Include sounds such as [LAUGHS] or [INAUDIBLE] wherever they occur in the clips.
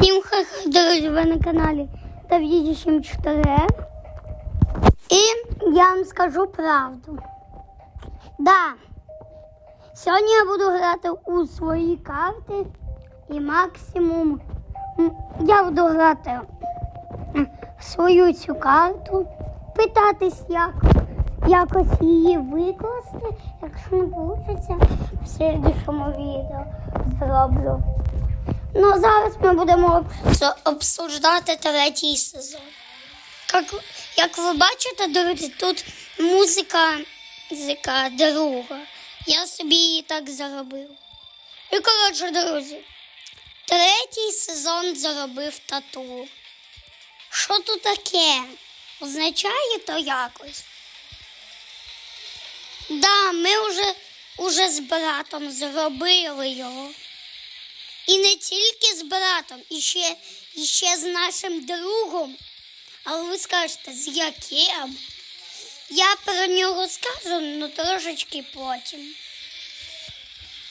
Всім ха-ха, друзі, ви на каналі Давіді 4 І я вам скажу правду. Да, сьогодні я буду грати у свої карти і максимум я буду грати в свою цю карту, питатись, як якось її викласти. Якщо не вийде, в слідчому відео зроблю. Ну, зараз ми будемо обс- обсуждати третій сезон. Як, як ви бачите, друзі, тут музика, музика друга. Я собі її так заробив. І коротше, друзі, третій сезон заробив тату. Що тут таке? Означає то якось? Да, ми вже, уже з братом зробили його. І не тільки з братом, і ще, і ще з нашим другом. Але ви скажете, з яким? Я про нього скажу, ну трошечки потім.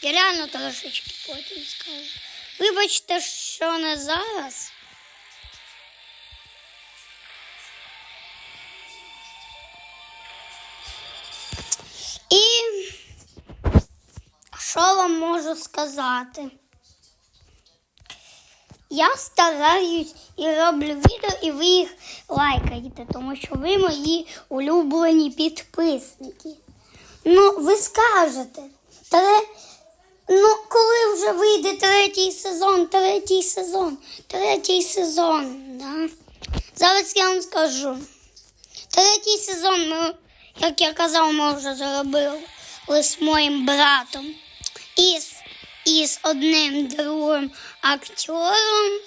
Я реально трошечки потім скажу. Вибачте, що не зараз. І що вам можу сказати? Я стараюсь і роблю відео, і ви їх лайкаєте, тому що ви мої улюблені підписники. Ну, ви скажете, тре... ну, коли вже вийде третій сезон, третій сезон, третій сезон, да? Зараз я вам скажу. Третій сезон, ми, як я казав, ми вже зробили з моїм братом. І з, і з одним другим актором.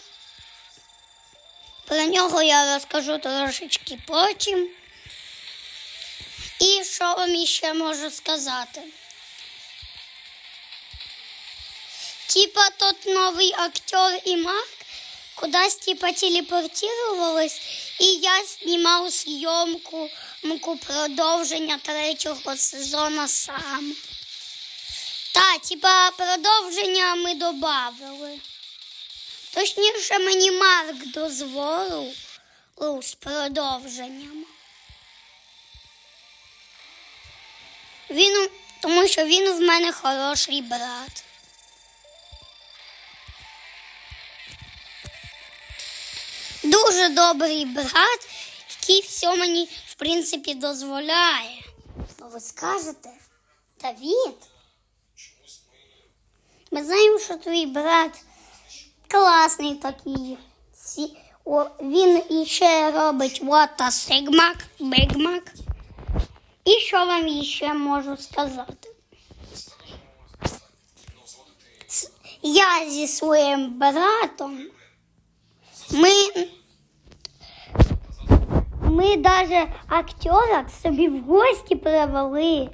Про нього я розкажу трошечки потім. І що вам іще можу сказати? Типа тот новий актер і Марк кудись типа телепортувались, і я знімав зйомку продовження третього сезону сам. Та, типа продовження ми додали. Точніше, мені Марк дозволив ну, з продовженням. Він, тому що він в мене хороший брат. Дуже добрий брат, який все мені, в принципі, дозволяє. Ну, ви скажете, Давід? Ми знаємо, що твій брат класний такий. О, він іще робить What Сигмак, Бигмак. І що вам іще можу сказати? Я зі своїм братом. Ми, ми навіть актера собі в гості привели.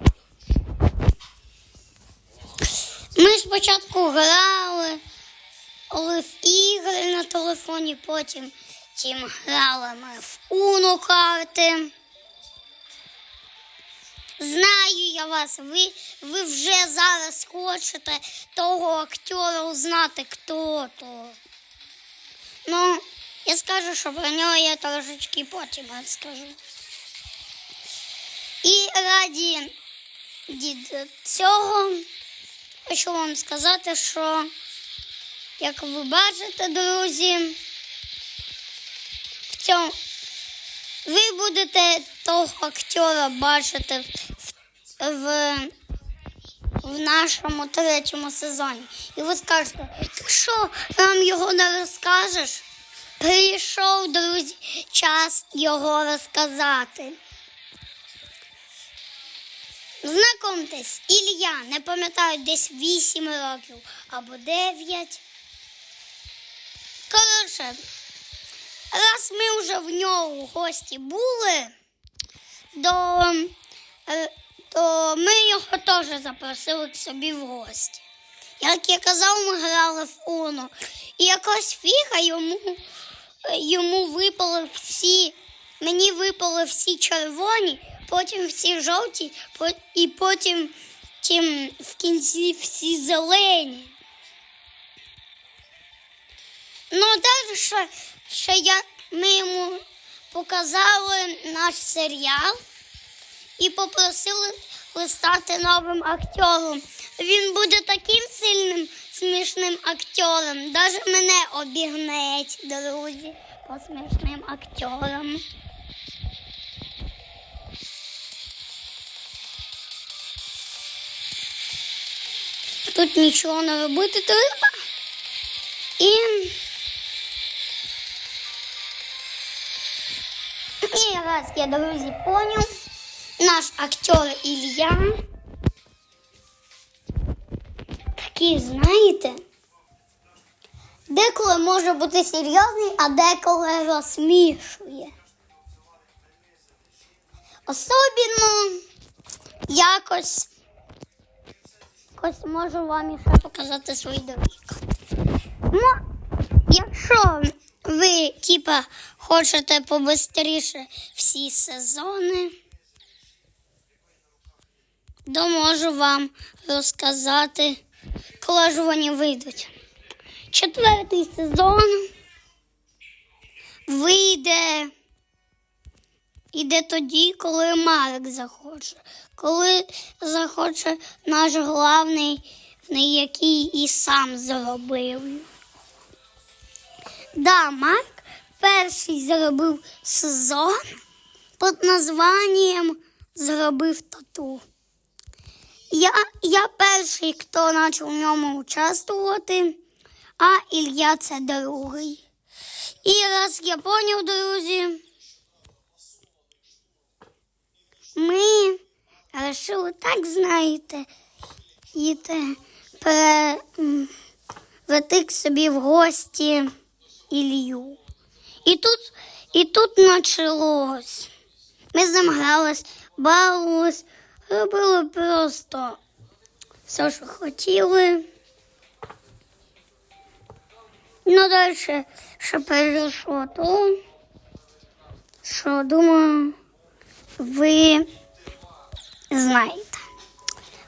Ми спочатку грали в ігри на телефоні, потім тім грали ми в Уно карти. Знаю я вас, ви, ви вже зараз хочете того актера узнати, хто то. Ну, я скажу, що про нього я трошечки потім розкажу. І раді дід цього хочу вам сказати, що як ви бачите, друзі, в цьому ви будете того актера бачити в, в, в нашому третьому сезоні. І ви скажете, ти що, нам його не розкажеш? Прийшов, друзі, час його розказати. Знакомтесь, Ілля, не пам'ятаю, десь 8 років або 9. Коротше, раз ми вже в нього в гості були, то, е, то ми його теж запросили к собі в гості. Як я казав, ми грали в Уно. І якось фіга йому, йому випали всі, мені випали всі червоні, потім всі жовті, і потім тім, в кінці всі зелені. Ну, далі ще, ще я, ми йому показали наш серіал і попросили стати новим актором. Він буде таким сильним, смішним актором. Навіть мене обігнеть, друзі, по смішним акторам. Тут нічого не робити треба. І, і раз я, друзі, поняв, наш актер Ілля такий, знаєте, деколи може бути серйозний, а деколи розсмішує. Особливо якось, якось можу вам іще показати свої доріжки. Ну, якщо ви, типа, хочете побистріше всі сезони, то можу вам розказати, коли ж вони вийдуть. Четвертий сезон вийде іде тоді, коли Марик захоче. Коли захоче наш главний, який і сам зробив. Да, Марк перший зробив сезон під названням Зробив тату. Я, я перший, хто почав в ньому участвувати, а Ілля це другий. І раз я поняв, друзі, ми вирішили, так знаєте, іти перевести к собі в гості Ілью. І тут, і тут почалось. Ми з ним грались, бавились, робили просто все, що хотіли. Ну, далі ще перейшло то, що думаю, ви знаєте.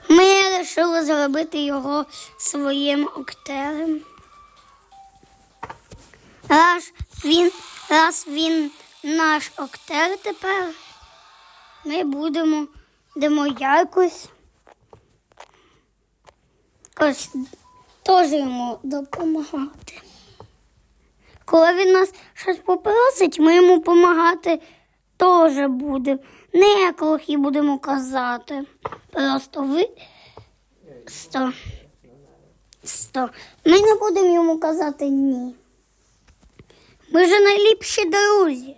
Ми вирішили зробити його своїм актером. Раз він, раз він наш актер тепер, ми будемо, будемо якось, якось теж йому допомагати. Коли він нас щось попросить, ми йому допомагати теж будемо. Не як лохи будемо казати. Просто ви сто. Сто. Ми не будемо йому казати ні. Ми ж найліпші друзі.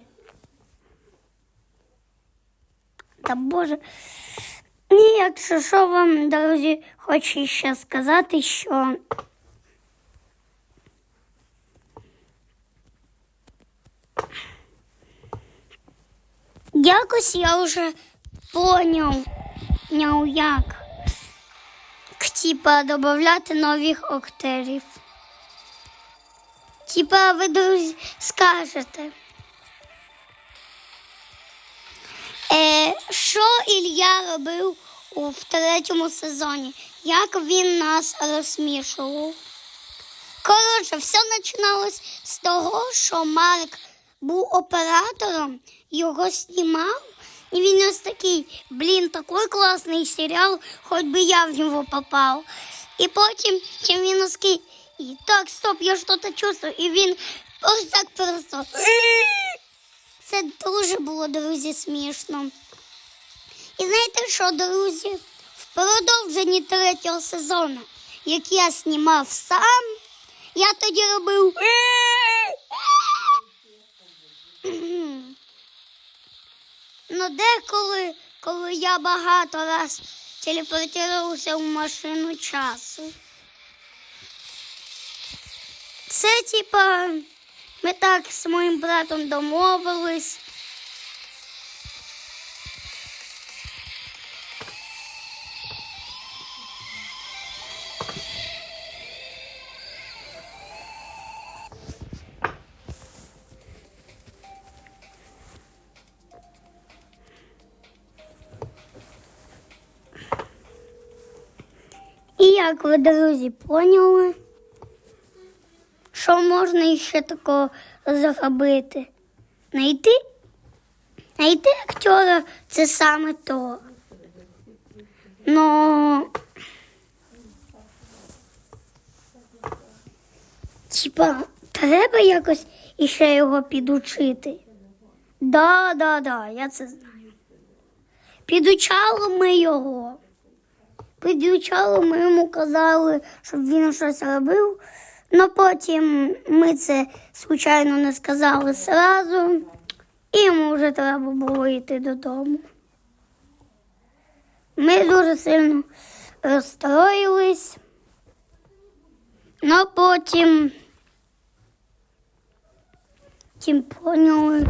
Та Боже. Ні, якщо що вам, друзі, хочу ще сказати, що якось я вже поняв, няв як, типа, додати нових актерів. Типа ви, друзі, скажете. Е, що Ілля робив у третьому сезоні? Як він нас розсмішував? Коротше, все починалось з того, що Марк був оператором, його знімав, і він ось такий, блін, такий класний серіал, хоч би я в нього попав. І потім, чим він ось такий, так, стоп, я щось чувствую, і він ось так просто. Це дуже було, друзі, смішно. І знаєте що, друзі? В продовженні третього сезону, як я знімав сам, я тоді робив. Ну, деколи, коли я багато раз телепортувався в машину часу. Це, типа, ми так з моїм братом домовились. Як ви, друзі, поняли, що можна ще такого зробити? Найти? Найти актера це саме то. Ну. Типа, треба якось іще його підучити. Да, да, да, я це знаю. Підучали ми його. Підучали, ми йому казали, щоб він щось робив. але потім ми це, звичайно, не сказали зразу, і йому вже треба було йти додому. Ми дуже сильно розстроїлись, але потім, потім поняли,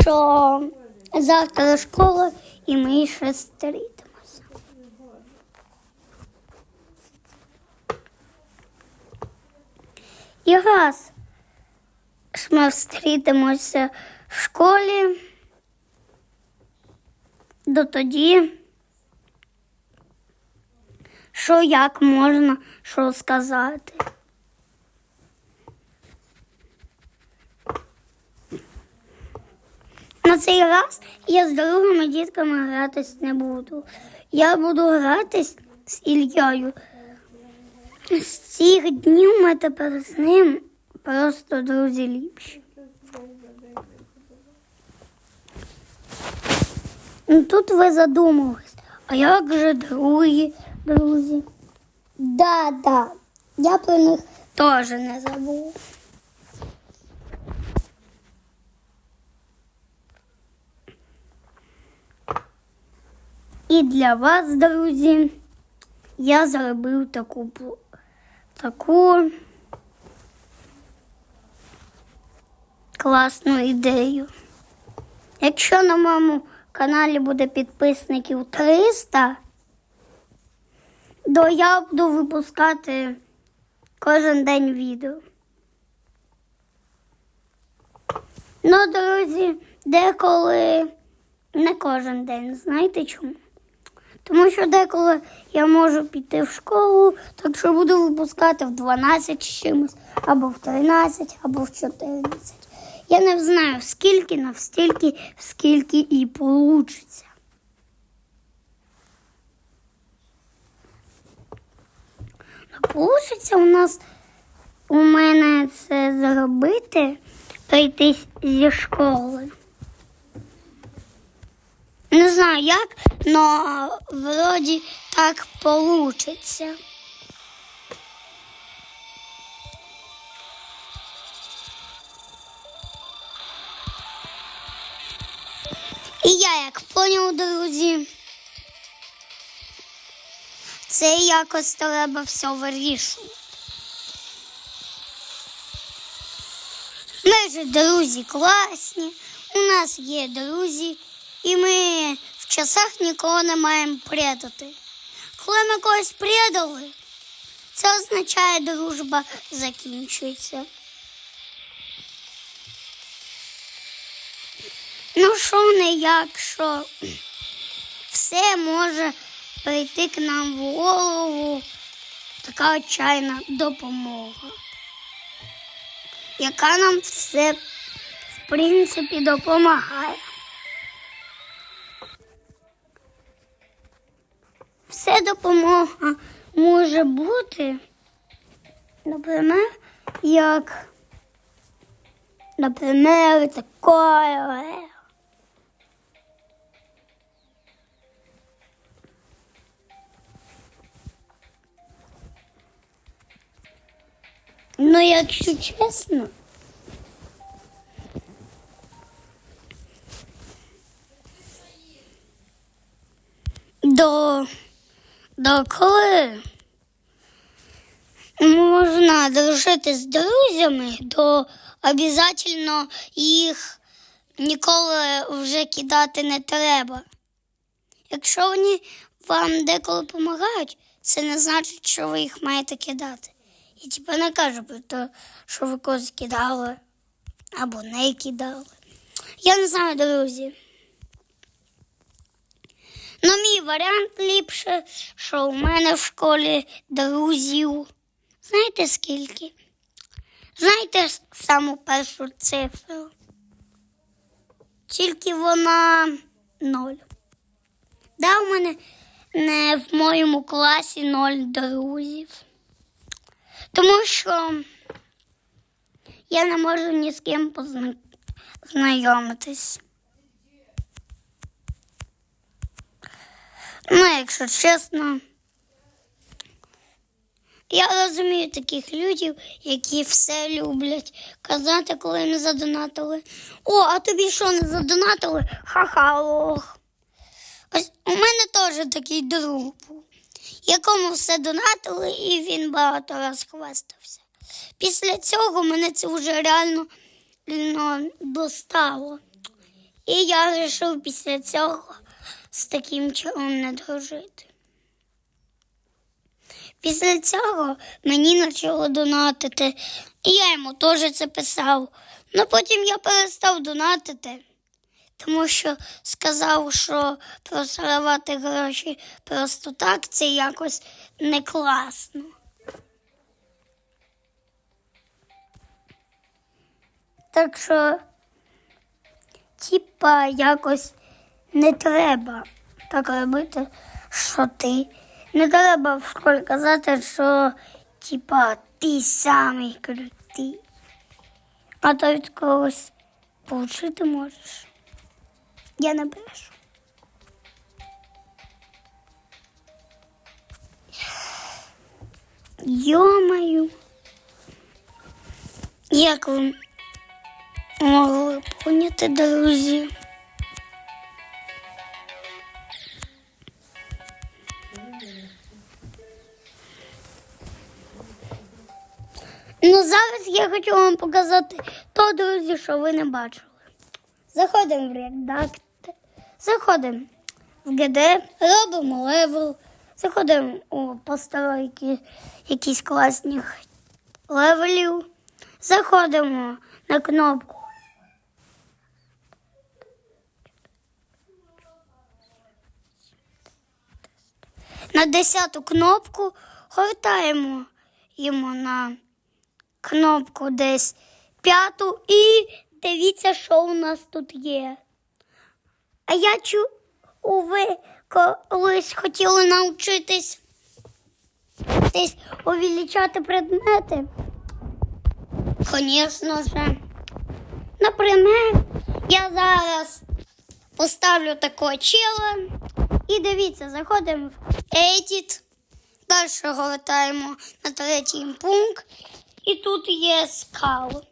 що завтра школа і ми ще зустрітимося. І раз ми зустрітимося в школі, до тоді, що як можна що сказати. На цей раз я з другими дітками гратись не буду. Я буду гратись з Ільєю. З цих днів ми тепер з ним просто друзі ліпші. Ну, Тут ви задумались, а як же другі друзі? Да, да, я про них теж не забув. І для вас, друзі, я зробив таку бу- таку класну ідею. Якщо на моєму каналі буде підписників 300, то я буду випускати кожен день відео. Ну, друзі, деколи не кожен день, знаєте чому? Тому що деколи я можу піти в школу, так що буду випускати в 12 з чимось, або в 13, або в 14. Я не знаю, скільки, на стільки, скільки і получиться. Ну, Получиться у нас у мене це зробити, прийти зі школи. Не знаю як, но вроді так получиться. І я як поняв, друзі. Це якось треба все вирішувати. Ми ж друзі класні, у нас є друзі, і ми в часах нікого не маємо предати. Коли ми когось предали, це означає, дружба закінчується. Ну, що не як, що все може прийти к нам в голову така отчайна допомога, яка нам все, в принципі, допомагає. Все допомога може бути, наприклад, як, наприклад, такое. Ну, якщо чесно, до, до коли можна дружити з друзями, то обов'язково їх ніколи вже кидати не треба. Якщо вони вам деколи допомагають, це не значить, що ви їх маєте кидати. І типу не кажу про те, що ви когось кидали або не кидали. Я не знаю, друзі. Ну, мій варіант ліпше, що у мене в школі друзів. Знаєте скільки? Знаєте саму першу цифру? Тільки вона ноль. Да, у мене не в моєму класі ноль друзів. Тому що я не можу ні з ким познайомитись. Ну, якщо чесно. Я розумію таких людей, які все люблять казати, коли їм задонатили. О, а тобі що не задонатили? Ха-ха, ох. Ось у мене теж такий друг був, якому все донатили, і він багато раз хвастався. Після цього мене це вже реально ну, достало. І я вирішив після цього з таким чолом не дружити. Після цього мені почало донатити, і я йому теж це писав. Ну потім я перестав донатити, тому що сказав, що просравати гроші просто так це якось не класно. Так що, типа, якось не треба так робити, що ти. Не треба в школі казати, що типа ти самий крутий. А то від когось получити можеш. Я не брешу. Йомаю. Як ви могли поняти, друзі? Ну, зараз я хочу вам показати то, друзі, що ви не бачили. Заходимо в редактор, заходимо в ГД, робимо левел, заходимо у постройки якісь класні левелів, заходимо на кнопку. На десяту кнопку гортаємо йому на кнопку десь п'яту і дивіться, що у нас тут є. А я чу, ви колись хотіли навчитись десь увеличати предмети. Звісно ж. Наприклад, я зараз поставлю такого чела і дивіться, заходимо в Edit, далі гортаємо на третій пункт. І тут є скал.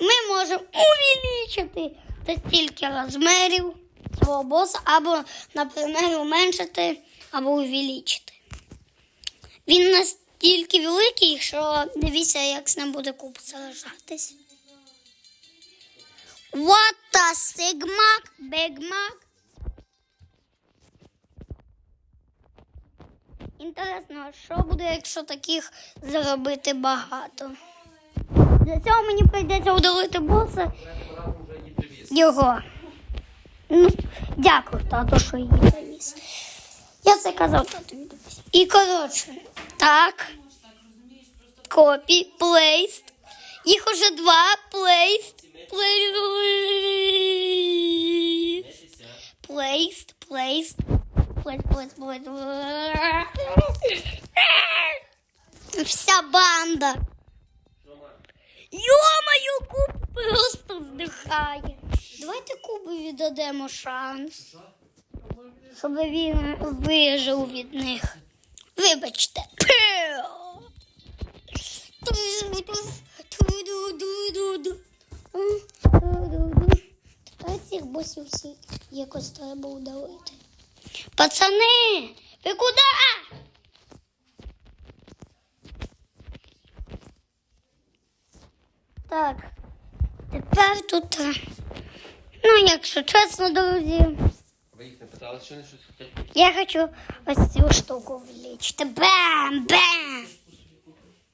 Ми можемо увеличити до стільки розмірів свого боса, або, наприклад, уменшити, або увеличити. Він настільки великий, що дивіться, як з ним буде куб заражатись. What a Sigma Big Mac. Інтересно, що буде, якщо таких зробити багато? Для цього мені прийдеться удалити боса його. Ну, дякую, тато, що її привіз. Я це казав дивись. І коротше, так. Копі, плейст. Їх уже два плейст. Плейст. Плейст, плейст. Вся банда. Йо-моє, куб просто вдихає. Давайте кубу віддадемо шанс. Щоб він вижив від них. Вибачте. Тепер цих босів всіх якось треба удалити. Пацани, ви куди? Так, тепер тут, е, ну, якщо чесно, друзі, Ви їх не питали, що вони щось хочуть? я хочу ось цю штуку влічити. Бам! Бам!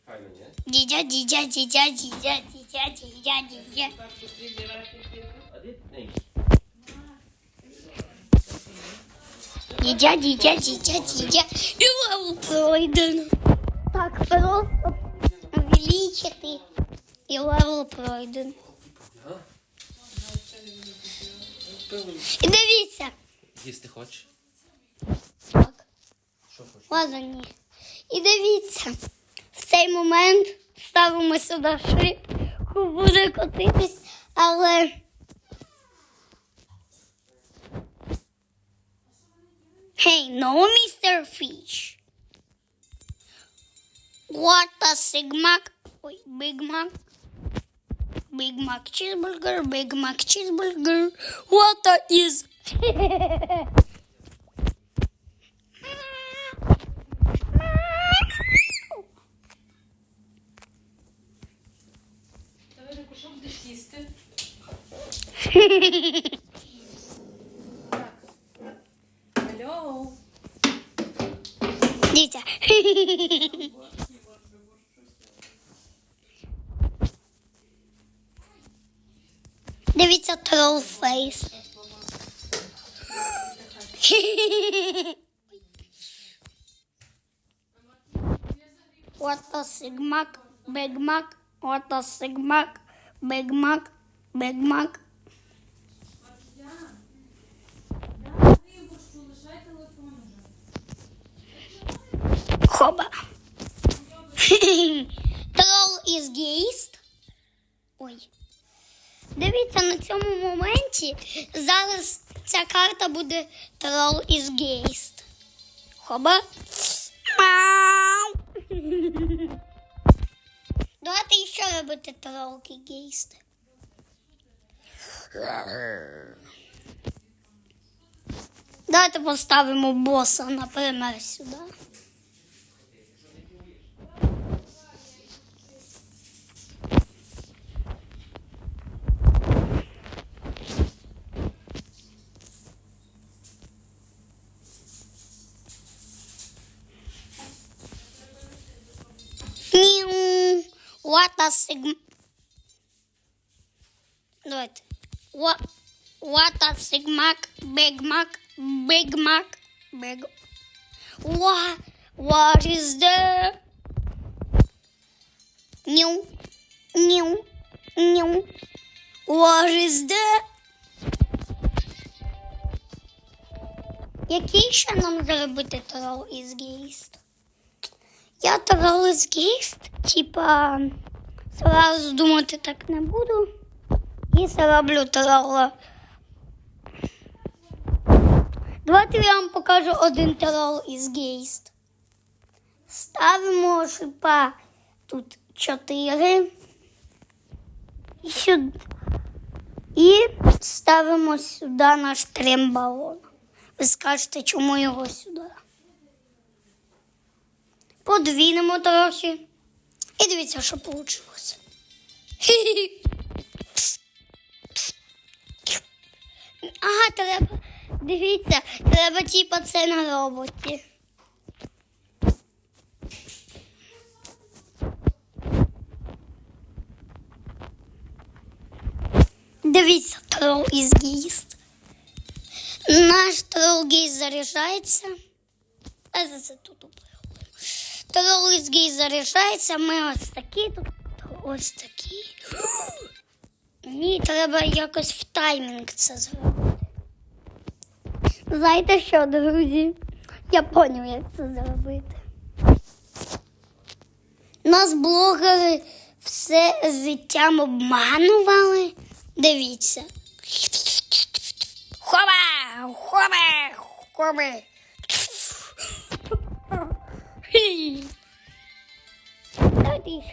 Файно, ні? Дідя, дідя, дідя, дідя, дідя, дідя, дідя. Дідя, дідя, дідя, дідя. І леву пройдено. Так, просто увеличити. І левел пройден. І дивіться. Їсти хочеш? Так. Що хочеш? Ладно. І дивіться. В цей момент ставимо сюди шибку, буде котитись, але. Hey, no, Mr. Fish. What a Sigma. Wait, Big Mac. Big Mac cheeseburger, Big Mac cheeseburger. What a is. Hehehehe [LAUGHS] Дивіться. Дивіться трол фейс. What a Sigmac, Big Mac, what a Хоба. [LAUGHS] Трол із гейст. Ой. Дивіться, на цьому моменті зараз ця карта буде трол із гейст. Хоба. Давайте ще робити тролки гейсти. Давайте поставимо боса, наприклад, сюди. What a sigma. Давайте. What, what a sigma, Big Mac, Big Mac, Big. What, what is the? New, new, new. What is the? Який ще нам зробити трол із гейст? Я трол із гейст, типа, сразу думати так не буду. І зроблю трола. Давайте я вам покажу один трол із гейст. Ставимо шипа тут чотири. І сюди. І ставимо сюди наш трембалон. Ви скажете, чому його сюди? Подвінемо трохи. І дивіться, що вийшло. Ага, треба. Дивіться, треба типа це на роботі. Дивіться, трол із гіст. Наш трол гейст заряджається. А за це тут гейст заряджається. Ми ось такі тут. Ось такі. Ні, треба якось в таймінг це зробити. Знаєте що, друзі? Я поняв, як це зробити. Нас блогери все життям обманували. Дивіться. Хоба! Хоба! Хоба!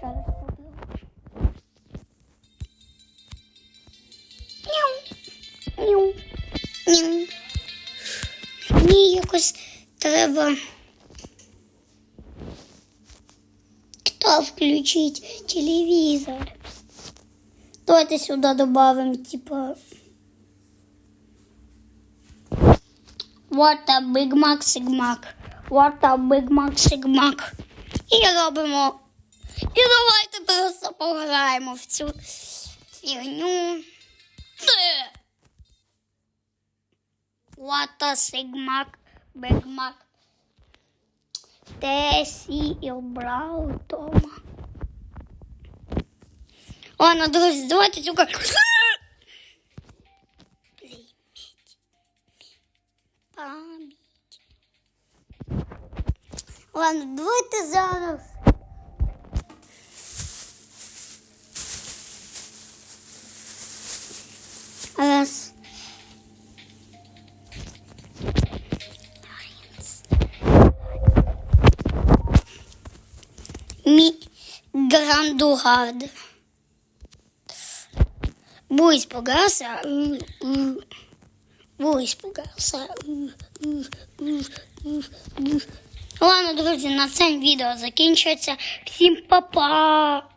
ще раз попробуємо. Няу. Няу. Няу. Мені якось треба. Хто включить телевізор? Давайте сюди додамо, типа. What a Big Mac Sigmac. What a Big Mac Sigmac. І робимо. І давайте просто пограємо в цю фігню. Sigmac, Big Mac. Тесі і обрав Тома. Ладно, друзі, давайте цю карту. Ладно, давайте зараз. Раз. Мі Грандугард. Бой испугался. Бой испугался. Ладно, друзі, на цьому відео закінчується. Всім па-па!